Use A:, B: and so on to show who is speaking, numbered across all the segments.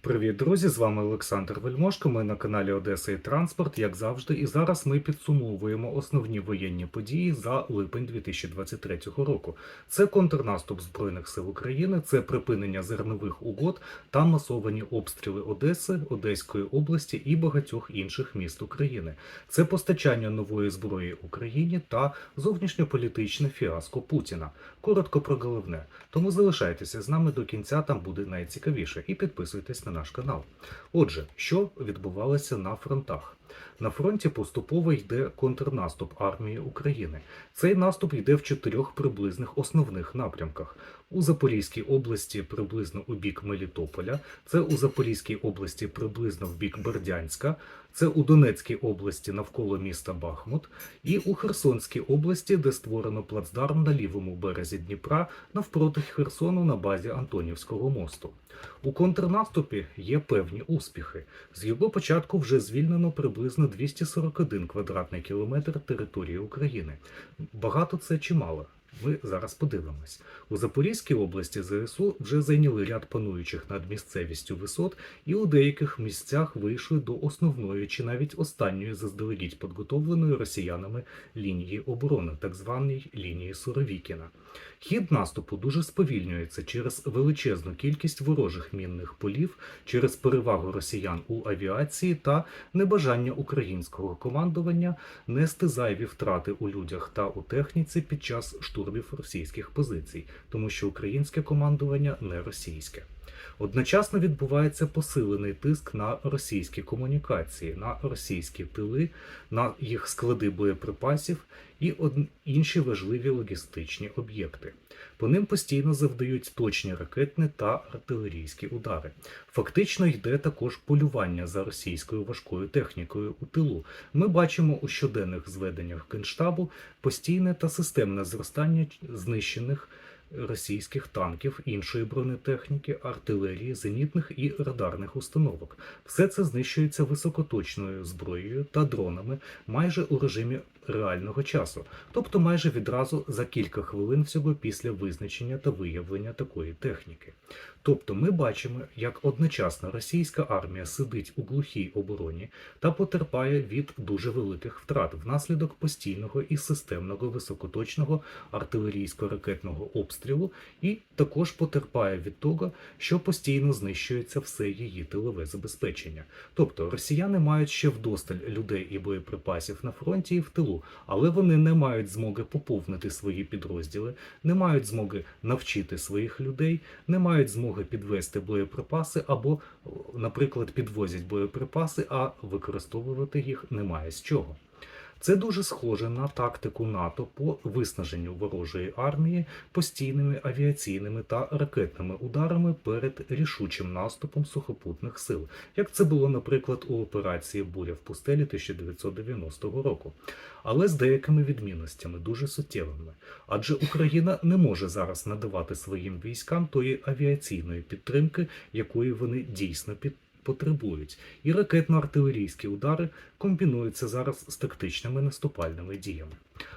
A: Привіт, друзі! З вами Олександр Вельмошко. Ми на каналі Одеса і Транспорт, як завжди. І зараз ми підсумовуємо основні воєнні події за липень 2023 року. Це контрнаступ Збройних сил України, це припинення зернових угод та масовані обстріли Одеси, Одеської області і багатьох інших міст України. Це постачання нової зброї Україні та зовнішньополітичне фіаско Путіна. Коротко про головне. Тому залишайтеся з нами до кінця, там буде найцікавіше. І підписуйтесь на наш канал. Отже, що відбувалося на фронтах? На фронті поступово йде контрнаступ армії України. Цей наступ йде в чотирьох приблизних основних напрямках. У Запорізькій області приблизно у бік Мелітополя, це у Запорізькій області приблизно в бік Бердянська, це у Донецькій області навколо міста Бахмут, і у Херсонській області, де створено плацдарм на лівому березі Дніпра навпроти Херсону на базі Антонівського мосту. У контрнаступі є певні успіхи. З його початку вже звільнено приблизно 241 квадратний кілометр території України. Багато це чи мало? Ми зараз подивимось. У Запорізькій області ЗСУ вже зайняли ряд пануючих над місцевістю висот і у деяких місцях вийшли до основної чи навіть останньої заздалегідь підготовленої росіянами лінії оборони, так званої лінії Суровікіна. Хід наступу дуже сповільнюється через величезну кількість ворожих мінних полів, через перевагу росіян у авіації та небажання українського командування нести зайві втрати у людях та у техніці під час штурмів російських позицій, тому що українське командування не російське. Одночасно відбувається посилений тиск на російські комунікації, на російські тили, на їх склади боєприпасів і інші важливі логістичні об'єкти. По ним постійно завдають точні ракетні та артилерійські удари. Фактично йде також полювання за російською важкою технікою у тилу. Ми бачимо у щоденних зведеннях Генштабу постійне та системне зростання знищених російських танків, іншої бронетехніки, артилерії, зенітних і радарних установок. Все це знищується високоточною зброєю та дронами майже у режимі реального часу, тобто майже відразу за кілька хвилин всього після визначення та виявлення такої техніки. Тобто ми бачимо, як одночасно російська армія сидить у глухій обороні та потерпає від дуже великих втрат внаслідок постійного і системного високоточного артилерійсько-ракетного обстрілу, і також потерпає від того, що постійно знищується все її тилове забезпечення. Тобто росіяни мають ще вдосталь людей і боєприпасів на фронті і в тилу, але вони не мають змоги поповнити свої підрозділи, не мають змоги навчити своїх людей, не мають змоги підвести боєприпаси або, наприклад, підвозять боєприпаси, а використовувати їх немає з чого. Це дуже схоже на тактику НАТО по виснаженню ворожої армії постійними авіаційними та ракетними ударами перед рішучим наступом сухопутних сил, як це було, наприклад, у операції Буря в пустелі 1990 року, але з деякими відмінностями, дуже суттєвими. Адже Україна не може зараз надавати своїм військам тої авіаційної підтримки, якої вони дійсно під потребують, і ракетно-артилерійські удари комбінуються зараз з тактичними наступальними діями.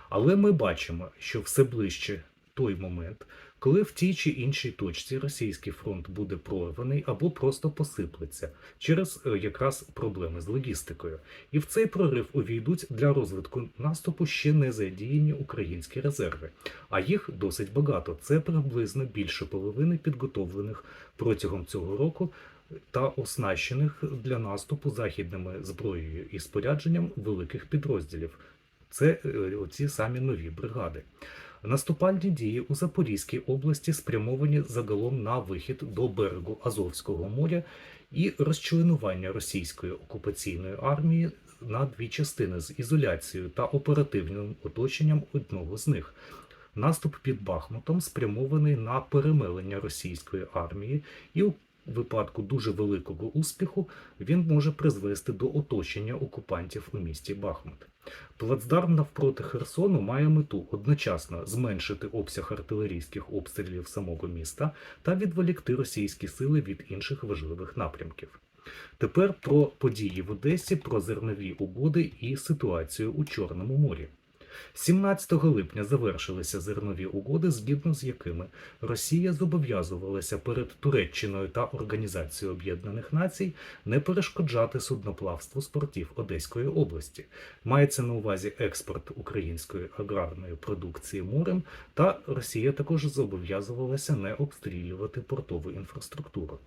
A: Але ми бачимо, що все ближче той момент, коли в тій чи іншій точці російський фронт буде прорваний або просто посиплеться через е, якраз проблеми з логістикою. І в цей прорив увійдуть для розвитку наступу ще не задіяні українські резерви, а їх досить багато. Це приблизно більше половини підготовлених протягом цього року та оснащених для наступу західними зброєю і спорядженням великих підрозділів. Це е, оці самі нові бригади. Наступальні дії у Запорізькій області спрямовані загалом на вихід до берегу Азовського моря і розчленування російської окупаційної армії на дві частини з ізоляцією та оперативним оточенням одного з них. Наступ під Бахмутом спрямований на перемелення російської армії, і випадку дуже великого успіху він може призвести до оточення окупантів у місті Бахмут. Плацдарм навпроти Херсону має мету одночасно зменшити обсяг артилерійських обстрілів самого міста та відволікти російські сили від інших важливих напрямків. Тепер про події в Одесі, про зернові угоди і ситуацію у Чорному морі. 17 липня завершилися зернові угоди, згідно з якими Росія зобов'язувалася перед Туреччиною та Організацією Об'єднаних Націй не перешкоджати судноплавству з портів Одеської області. Мається на увазі експорт української аграрної продукції морем, та Росія також зобов'язувалася не обстрілювати портову інфраструктуру.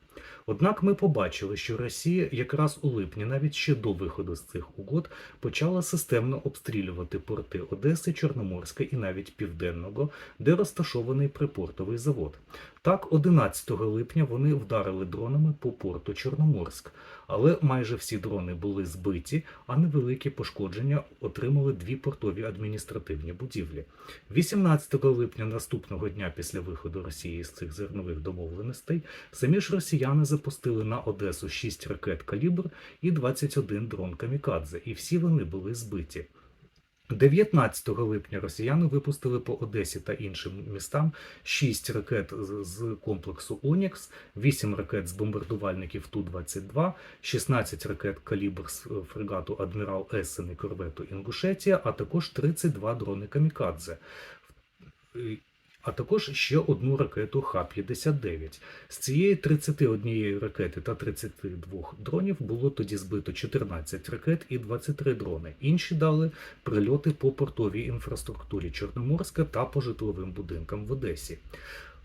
A: Однак ми побачили, що Росія якраз у липні, навіть ще до виходу з цих угод, почала системно обстрілювати порти Одеси, Чорноморська і навіть Південного, де розташований припортовий завод. Так, 11 липня вони вдарили дронами по порту Чорноморськ, але майже всі дрони були збиті, а невеликі пошкодження отримали дві портові адміністративні будівлі. 18 липня наступного дня після виходу Росії з цих зернових домовленостей самі ж росіяни запустили на Одесу 6 ракет калібр і 21 дрон камікадзе, і всі вони були збиті. 19 липня росіяни випустили по Одесі та іншим містам 6 ракет з- комплексу Онікс, 8 ракет з бомбардувальників Ту-22, 16 ракет калібр з фрегату Адмірал Ессен і корвету Інгушетія, а також 32 дрони Камікадзе. А також ще одну ракету Х-59. З цієї 31 ракети та 32 дронів було тоді збито 14 ракет і 23 дрони. Інші дали прильоти по портовій інфраструктурі Чорноморська та по житловим будинкам в Одесі.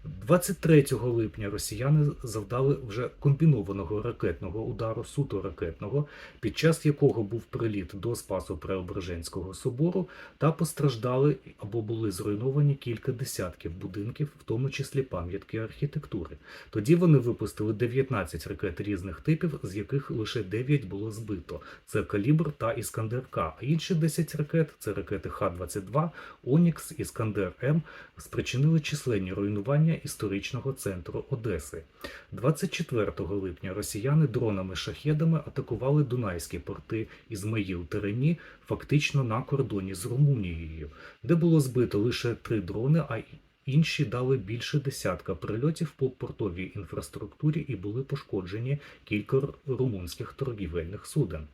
A: 23 липня росіяни завдали вже комбінованого ракетного удару суто ракетного, під час якого був приліт до Спасо Преображенського собору, та постраждали або були зруйновані кілька десятків будинків, в тому числі пам'ятки архітектури. Тоді вони випустили 19 ракет різних типів, з яких лише 9 було збито. Це Калібр та Іскандер К. А інші 10 ракет це ракети Х-22, Онікс, Іскандер М спричинили численні руйнування історичного центру Одеси. 24 липня росіяни дронами-шахедами атакували дунайські порти Ізмаїл Терені, фактично на кордоні з Румунією, де було збито лише три дрони, а інші дали більше десятка прильотів по портовій інфраструктурі і були пошкоджені кілька румунських торгівельних суден.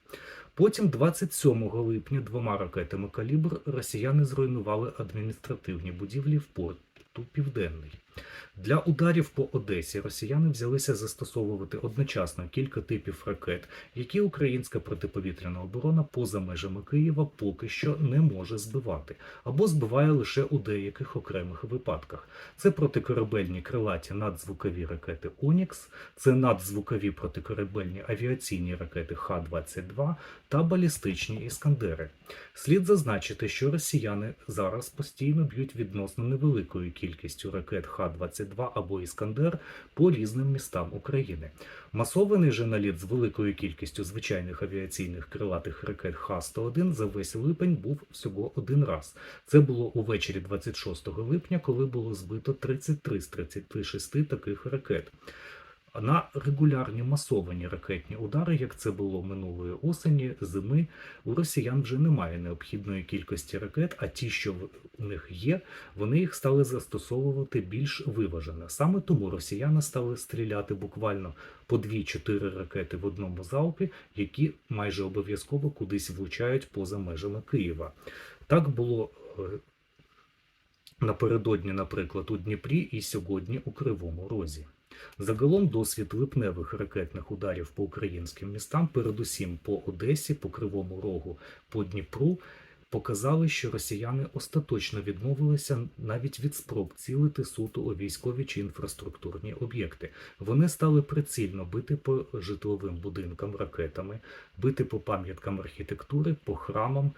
A: Потім, 27 липня, двома ракетами калібр росіяни зруйнували адміністративні будівлі в порту Південний. Для ударів по Одесі росіяни взялися застосовувати одночасно кілька типів ракет, які українська протиповітряна оборона поза межами Києва поки що не може збивати, або збиває лише у деяких окремих випадках. Це протикорабельні крилаті надзвукові ракети Онікс, це надзвукові протикорабельні авіаційні ракети Х-22 та балістичні іскандери. Слід зазначити, що росіяни зараз постійно б'ють відносно невеликою кількістю ракет Х-22 або Іскандер по різним містам України. Масований же наліт з великою кількістю звичайних авіаційних крилатих ракет Х-101 за весь липень був всього один раз. Це було увечері 26 липня, коли було збито 33 з 36 таких ракет. На регулярні масовані ракетні удари, як це було минулої осені, зими, у росіян вже немає необхідної кількості ракет, а ті, що в- них є, вони їх стали застосовувати більш виважено. Саме тому росіяни стали стріляти буквально по 2-4 ракети в одному залпі, які майже обов'язково кудись влучають поза межами Києва. Так було. е, Напередодні, наприклад, у Дніпрі і сьогодні у Кривому Розі. Загалом досвід липневих ракетних ударів по українським містам, передусім по Одесі, по Кривому Рогу, по Дніпру, показали, що росіяни остаточно відмовилися навіть від спроб цілити суто у військові чи інфраструктурні об'єкти. Вони стали прицільно бити по житловим будинкам ракетами, бити по пам'яткам архітектури, по храмам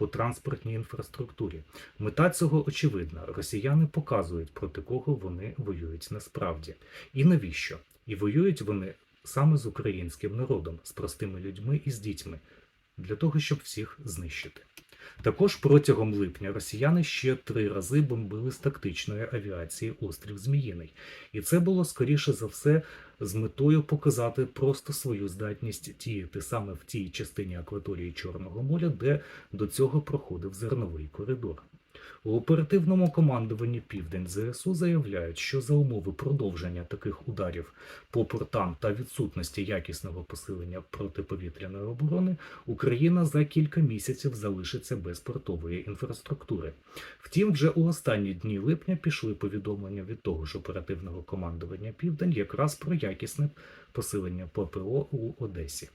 A: по транспортній інфраструктурі. Мета цього очевидна. Росіяни показують, проти кого вони воюють насправді. І навіщо? І воюють вони саме з українським народом, з простими людьми і з дітьми, для того, щоб всіх знищити. Також протягом липня росіяни ще три рази бомбили з тактичної авіації острів Зміїний. І це було скоріше за все з метою показати просто свою здатність діяти саме в тій частині акваторії Чорного моря, де до цього проходив зерновий коридор. У оперативному командуванні Південь ЗСУ заявляють, що за умови продовження таких ударів по портам та відсутності якісного посилення протиповітряної оборони Україна за кілька місяців залишиться без портової інфраструктури. Втім, вже у останні дні липня пішли повідомлення від того ж оперативного командування Південь якраз про якісне посилення ППО у Одесі.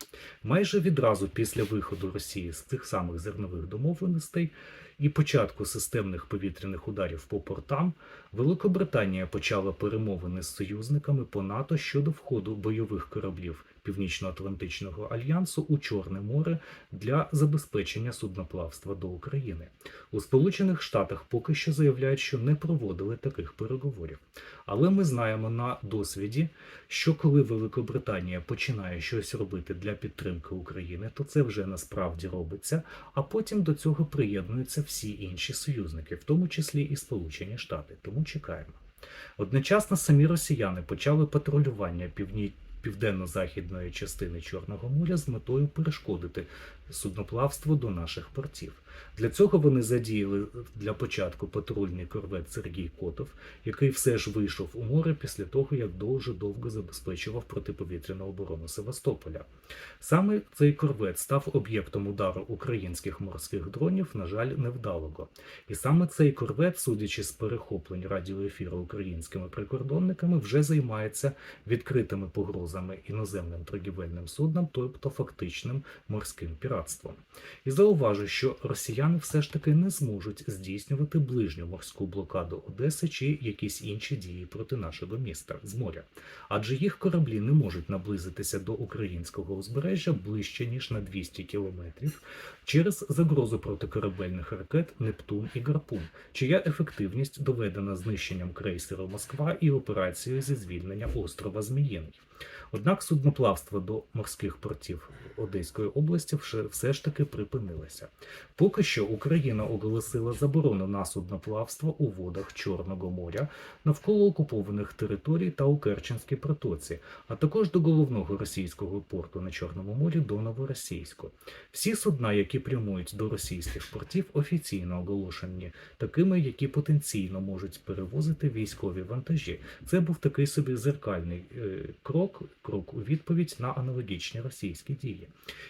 A: Майже відразу після виходу Росії з цих самих зернових домовленостей і початку системних повітряних ударів по портам, Великобританія почала перемовини з союзниками по НАТО щодо входу бойових кораблів Північно-Атлантичного альянсу у Чорне море для забезпечення судноплавства до України. У Сполучених Штатах поки що заявляють, що не проводили таких переговорів. Але ми знаємо на досвіді, що коли Великобританія починає щось робити для підтримки України, то це вже насправді робиться, а потім до цього приєднуються всі інші союзники, в тому числі і Сполучені Штати. Тому чекаємо. Одночасно самі росіяни почали патрулювання півні... південно-західної частини Чорного моря з метою перешкодити судноплавство до наших портів. Для цього вони задіяли для початку патрульний корвет Сергій Котов, який все ж вийшов у море після того, як дуже довго забезпечував протиповітряну оборону Севастополя. Саме цей корвет став об'єктом удару українських морських дронів, на жаль, невдалого. І саме цей корвет, судячи з перехоплень радіоефіру українськими прикордонниками, вже займається відкритими погрозами іноземним торгівельним суднам, тобто фактичним морським піратством. І зауважу, що росіяни все ж таки не зможуть здійснювати ближню морську блокаду Одеси чи якісь інші дії проти нашого міста з моря, адже їх кораблі не можуть наблизитися до українського узбережжя ближче ніж на 200 кілометрів через загрозу протикорабельних ракет Нептун і Гарпун, чия ефективність доведена знищенням крейсеру Москва і операцією зі звільнення острова Зміїний. Однак судноплавство до морських портів Одеської області все, ж таки припинилося. Поки що Україна оголосила заборону на судноплавство у водах Чорного моря навколо окупованих територій та у Керченській протоці, а також до головного російського порту на Чорному морі до Новоросійську. Всі судна, які прямують до російських портів, офіційно оголошені такими, які потенційно можуть перевозити військові вантажі. Це був такий собі зеркальний е, крок, крок у відповідь на аналогічні російські дії.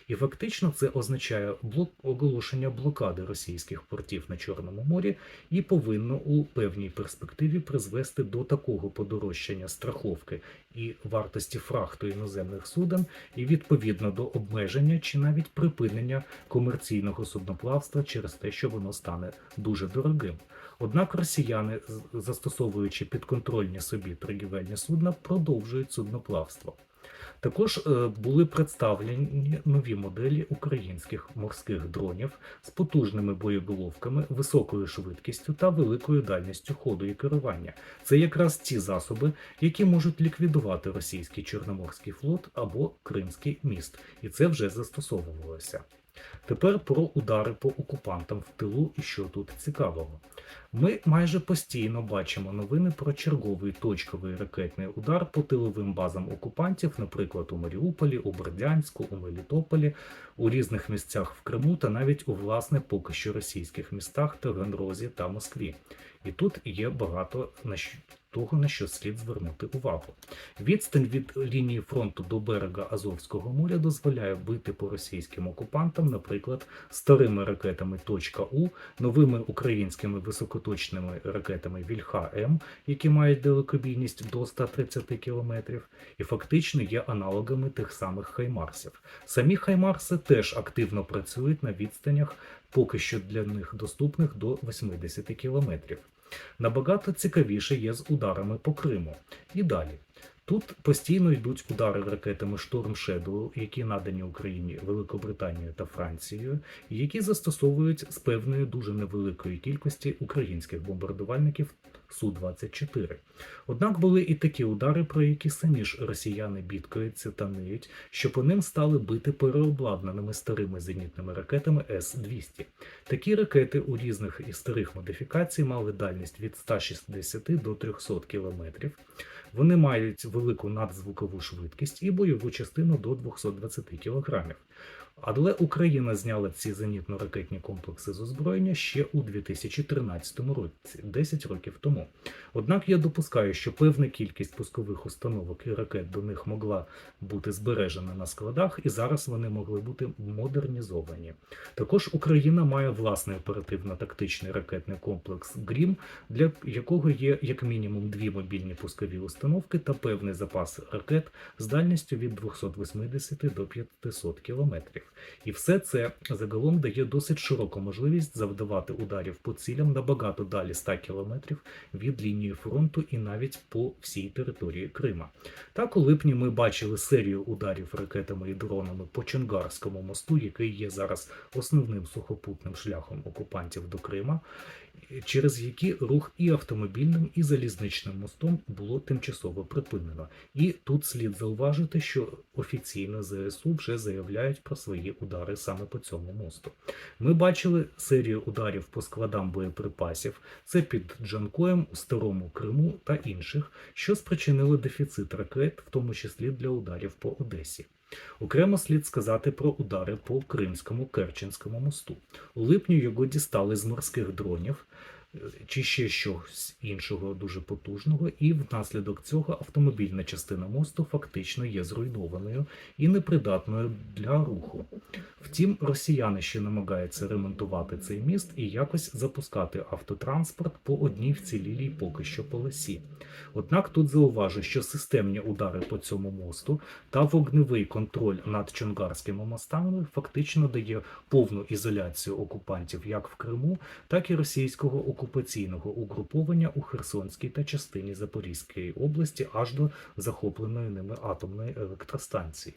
A: І фактично це означає блок оголошення блокади російських портів на Чорному морі і повинно у певній перспективі призвести до такого подорожчання страховки і вартості фрахту іноземних суден, і відповідно до обмеження чи навіть припинення комерційного судноплавства через те, що воно стане дуже дорогим. Однак росіяни, застосовуючи підконтрольні собі торгівельні судна, продовжують судноплавство. Також е, були представлені нові моделі українських морських дронів з потужними боєголовками, високою швидкістю та великою дальністю ходу і керування. Це якраз ті засоби, які можуть ліквідувати російський чорноморський флот або Кримський міст, і це вже застосовувалося. Тепер про удари по окупантам в тилу і що тут цікавого. Ми майже постійно бачимо новини про черговий точковий ракетний удар по тиловим базам окупантів, наприклад, у Маріуполі, у Бердянську, у Мелітополі, у різних місцях в Криму та навіть у власне поки що російських містах Таганрозі та Москві. І тут є багато на того, на що слід звернути увагу. Відстань від лінії фронту до берега Азовського моря дозволяє бити по російським окупантам, наприклад, старими ракетами «Точка-У», новими українськими високоточними ракетами Вільха-М, які мають далекобійність до 130 км, і фактично є аналогами тих самих Хаймарсів. Самі Хаймарси теж активно працюють на відстанях, поки що для них доступних до 80 кілометрів. Набагато цікавіше є з ударами по Криму. І далі. Тут постійно йдуть удари ракетами Шторм Shadow, які надані Україні Великобританією та Францією, які застосовують з певної дуже невеликої кількості українських бомбардувальників Су-24. Однак були і такі удари, про які самі ж росіяни бідкаються та ниють, що по ним стали бити переобладнаними старими зенітними ракетами С-200. Такі ракети у різних і старих модифікацій мали дальність від 160 до 300 кілометрів. Вони мають велику надзвукову швидкість і бойову частину до 220 кг. Але Україна зняла ці зенітно-ракетні комплекси з озброєння ще у 2013 році, 10 років тому. Однак я допускаю, що певна кількість пускових установок і ракет до них могла бути збережена на складах, і зараз вони могли бути модернізовані. Також Україна має власний оперативно-тактичний ракетний комплекс ГРІМ, для якого є як мінімум дві мобільні пускові установки та певний запас ракет з дальністю від 280 до 500 кілометрів. І все це загалом дає досить широку можливість завдавати ударів по цілям набагато далі 100 кілометрів від лінії фронту і навіть по всій території Крима. Так, у липні ми бачили серію ударів ракетами і дронами по Чонгарському мосту, який є зараз основним сухопутним шляхом окупантів до Крима, через які рух і автомобільним, і залізничним мостом було тимчасово припинено. І тут слід зауважити, що офіційно ЗСУ вже заявляють про свої удари саме по цьому мосту. Ми бачили серію ударів по складам боєприпасів. Це під Джанкоєм у Старому Криму та інших, що спричинило дефіцит ракет, в тому числі для ударів по Одесі. Окремо слід сказати про удари по Кримському Керченському мосту. У липні його дістали з морських дронів чи ще щось іншого дуже потужного, і внаслідок цього автомобільна частина мосту фактично є зруйнованою і непридатною для руху. Втім, росіяни ще намагаються ремонтувати цей міст і якось запускати автотранспорт по одній вцілілій поки що полосі. Однак тут зауважу, що системні удари по цьому мосту та вогневий контроль над чонгарськими мостами фактично дає повну ізоляцію окупантів як в Криму, так і російського окупаційного угруповання у Херсонській та частині Запорізької області аж до захопленої ними атомної електростанції.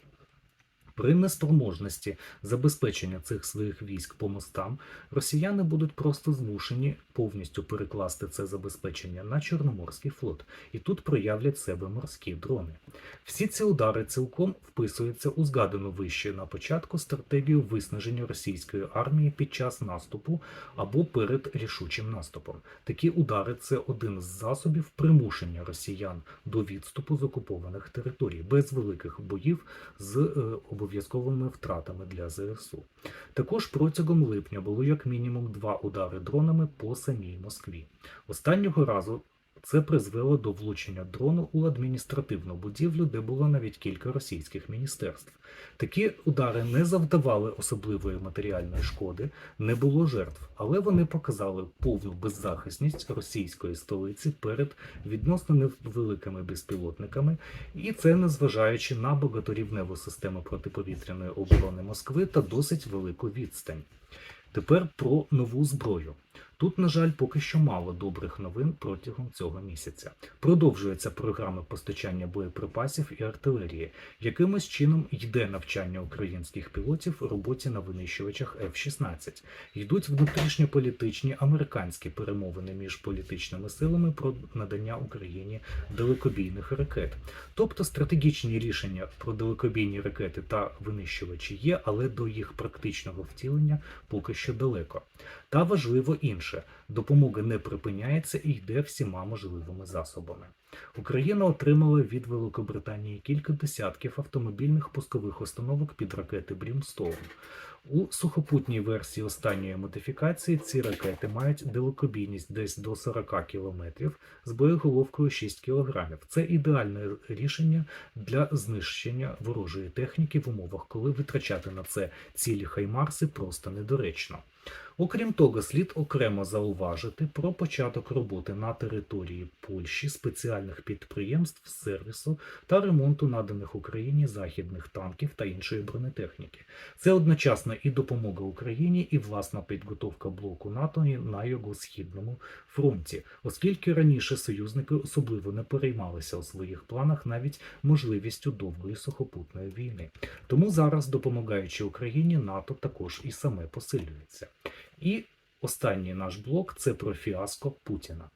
A: При неспроможності забезпечення цих своїх військ по мостам росіяни будуть просто змушені повністю перекласти це забезпечення на Чорноморський флот, і тут проявлять себе морські дрони. Всі ці удари цілком вписуються у згадану вище на початку стратегію виснаження російської армії під час наступу або перед рішучим наступом. Такі удари це один з засобів примушення росіян до відступу з окупованих територій без великих боїв з е, обов'язковими втратами для ЗСУ. Також протягом липня було як мінімум два удари дронами по самій Москві. Останнього разу це призвело до влучення дрону у адміністративну будівлю, де було навіть кілька російських міністерств. Такі удари не завдавали особливої матеріальної шкоди, не було жертв, але вони показали повну беззахисність російської столиці перед відносно невеликими безпілотниками, і це незважаючи на багаторівневу систему протиповітряної оборони Москви та досить велику відстань. Тепер про нову зброю. Тут, на жаль, поки що мало добрих новин протягом цього місяця. Продовжується програма постачання боєприпасів і артилерії. Якимось чином йде навчання українських пілотів роботі на винищувачах F-16. Йдуть внутрішньополітичні американські перемовини між політичними силами про надання Україні далекобійних ракет. Тобто стратегічні рішення про далекобійні ракети та винищувачі є, але до їх практичного втілення поки що далеко. Та важливо інше: допомога не припиняється і йде всіма можливими засобами. Україна отримала від Великобританії кілька десятків автомобільних пускових установок під ракети Брімстоун. У сухопутній версії останньої модифікації ці ракети мають далекобійність десь до 40 км з боєголовкою 6 кг. Це ідеальне рішення для знищення ворожої техніки в умовах, коли витрачати на це цілі хаймарси просто недоречно. Окрім того, слід окремо зауважити про початок роботи на території Польщі спеціальних підприємств сервісу та ремонту наданих Україні західних танків та іншої бронетехніки. Це одночасно і допомога Україні, і власна підготовка блоку НАТО на його східному фронті, оскільки раніше союзники особливо не переймалися у своїх планах навіть можливістю довгої сухопутної війни. Тому зараз, допомагаючи Україні, НАТО також і саме посилюється. І останній наш блок це про фіаско Путіна.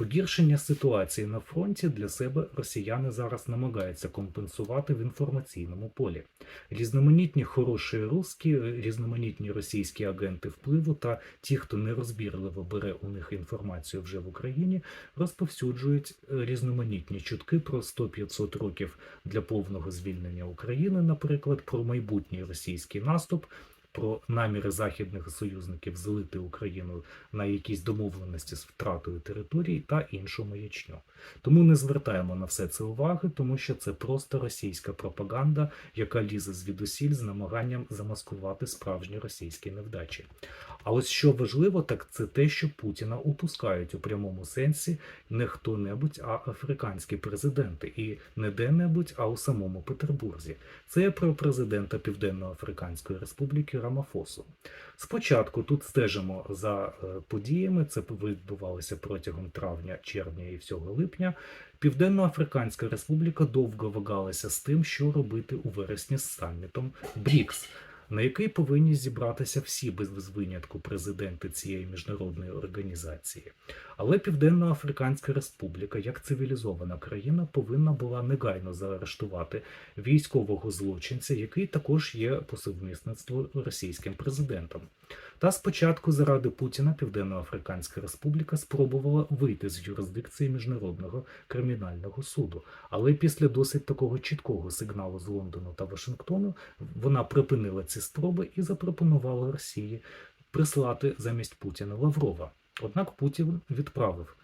A: Погіршення ситуації на фронті для себе росіяни зараз намагаються компенсувати в інформаційному полі. Різноманітні хороші русські, різноманітні російські агенти впливу та ті, хто нерозбірливо бере у них інформацію вже в Україні, розповсюджують е, різноманітні чутки про 100-500 років для повного звільнення України, наприклад, про майбутній російський наступ. Про наміри західних союзників злити Україну на якісь домовленості з втратою території та іншу маячню. Тому не звертаємо на все це уваги, тому що це просто російська пропаганда, яка лізе звідусіль з намаганням замаскувати справжні російські невдачі. А ось що важливо, так це те, що Путіна упускають у прямому сенсі не хто-небудь, а африканські президенти, і не де-небудь, а у самому Петербурзі. Це про президента Південно-Африканської Республіки Рамафосу. Спочатку тут стежимо за е, подіями. Це відбувалося протягом травня, червня і всього липня. Південно-Африканська Республіка довго вагалася з тим, що робити у вересні з самітом БРІКС. На який повинні зібратися всі без винятку президенти цієї міжнародної організації. Але Південно-Африканська Республіка, як цивілізована країна, повинна була негайно заарештувати військового злочинця, який також є по совмісництву російським президентом. Та спочатку заради Путіна Південно-Африканська Республіка спробувала вийти з юрисдикції міжнародного кримінального суду. Але після досить такого чіткого сигналу з Лондону та Вашингтону вона припинила ці спроби і запропонувала Росії прислати замість Путіна Лаврова. Однак Путін відправив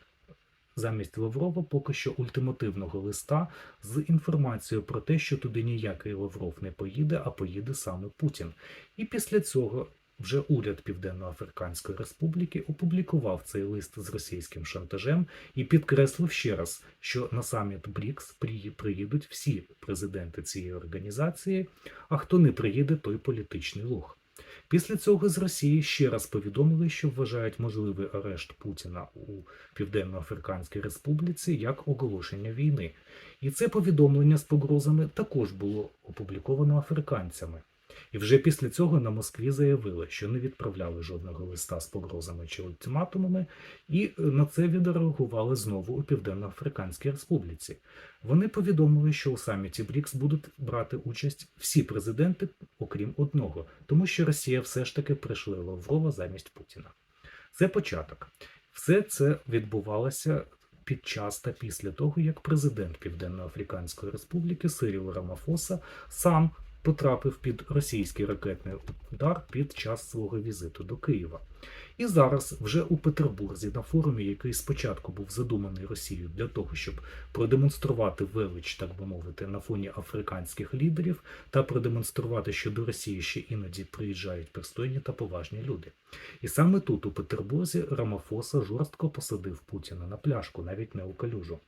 A: замість Лаврова поки що ультимативного листа з інформацією про те, що туди ніякий Лавров не поїде, а поїде саме Путін. І після цього вже уряд Південно-Африканської Республіки опублікував цей лист з російським шантажем і підкреслив ще раз, що на саміт БРІКС приїдуть всі президенти цієї організації, а хто не приїде, той політичний лох. Після цього з Росії ще раз повідомили, що вважають можливий арешт Путіна у Південно-Африканській Республіці як оголошення війни. І це повідомлення з погрозами також було опубліковано африканцями. І вже після цього на Москві заявили, що не відправляли жодного листа з погрозами чи ультиматумами, і е, на це відреагували знову у Південно-Африканській Республіці. Вони повідомили, що у саміті БРІКС будуть брати участь всі президенти, окрім одного, тому що Росія все ж таки прийшла Лаврова замість Путіна. Це початок. Все це відбувалося під час та після того, як президент Південно-Африканської Республіки Сиріл Рамафоса сам потрапив під російський ракетний удар під час свого візиту до Києва. І зараз, вже у Петербурзі, на форумі, який спочатку був задуманий Росією для того, щоб продемонструвати велич, так би мовити, на фоні африканських лідерів, та продемонструвати, що до Росії ще іноді приїжджають пристойні та поважні люди. І саме тут, у Петербурзі, Рамафоса жорстко посадив Путіна на пляшку, навіть не у калюжу.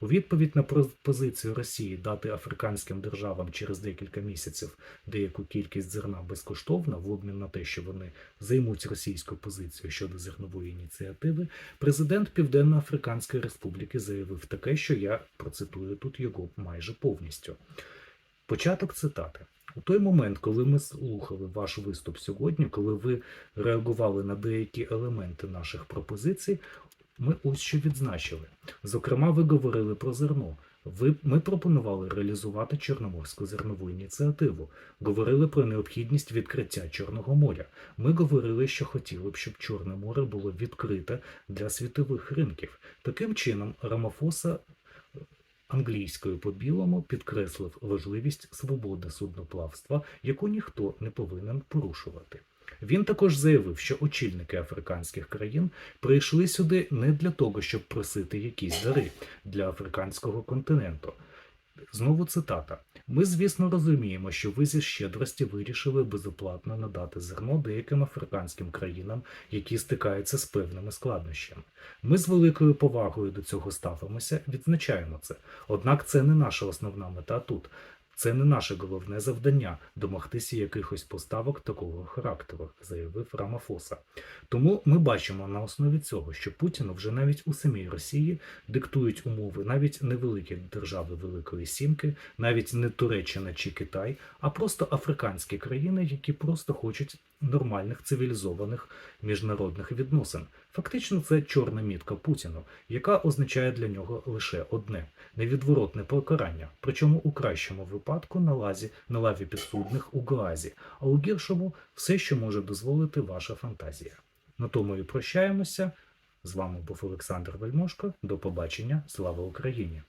A: У відповідь на пропозицію Росії дати африканським державам через декілька місяців деяку кількість зерна безкоштовно в обмін на те, що вони займуть російську позицію щодо зернової ініціативи, президент Південно-Африканської Республіки заявив таке, що я процитую тут його майже повністю. Початок цитати. У той момент, коли ми слухали ваш виступ сьогодні, коли ви реагували на деякі елементи наших пропозицій, ми ось що відзначили. Зокрема, ви говорили про зерно. Ви ми пропонували реалізувати Чорноморську зернову ініціативу, говорили про необхідність відкриття Чорного моря. Ми говорили, що хотіли б, щоб Чорне море було відкрите для світових ринків. Таким чином, Рамафоса англійською по білому підкреслив важливість свободи судноплавства, яку ніхто не повинен порушувати. Він також заявив, що очільники африканських країн прийшли сюди не для того, щоб просити якісь дари для африканського континенту. Знову цитата: ми, звісно, розуміємо, що ви зі щедрості вирішили безоплатно надати зерно деяким африканським країнам, які стикаються з певними складнощами. Ми з великою повагою до цього ставимося, відзначаємо це. Однак це не наша основна мета тут. Це не наше головне завдання домогтися якихось поставок такого характеру, заявив Рамафоса. Тому ми бачимо на основі цього, що Путіну вже навіть у самій Росії диктують умови навіть невеликі держави Великої Сімки, навіть не Туреччина чи Китай, а просто африканські країни, які просто хочуть нормальних цивілізованих міжнародних відносин. Фактично, це чорна мітка Путіну, яка означає для нього лише одне невідворотне покарання, причому у кращому випадку на лазі на лаві підсудних у Гаазі, а у гіршому все, що може дозволити ваша фантазія. На тому і прощаємося. З вами був Олександр Вельмошко. До побачення. Слава Україні!